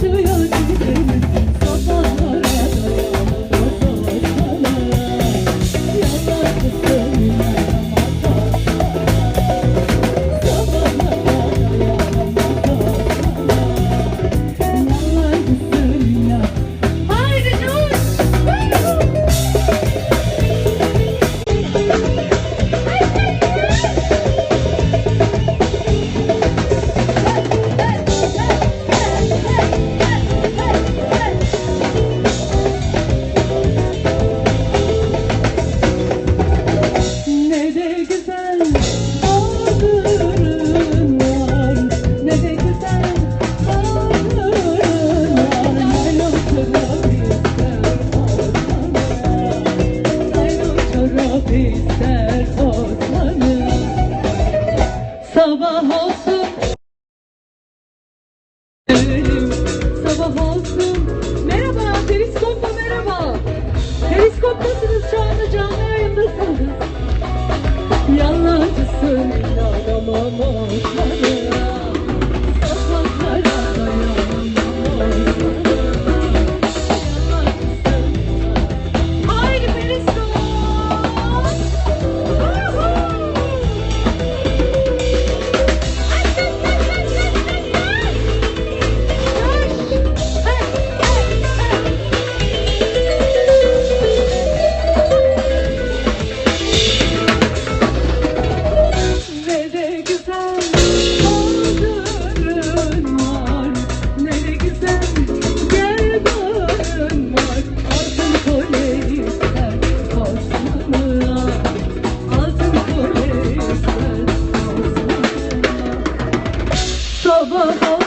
suya gibi Sabah olsun. Sabah olsun. Merhaba periskopla merhaba. Periskoptasınız şu anda canlı yayındasınız. 不能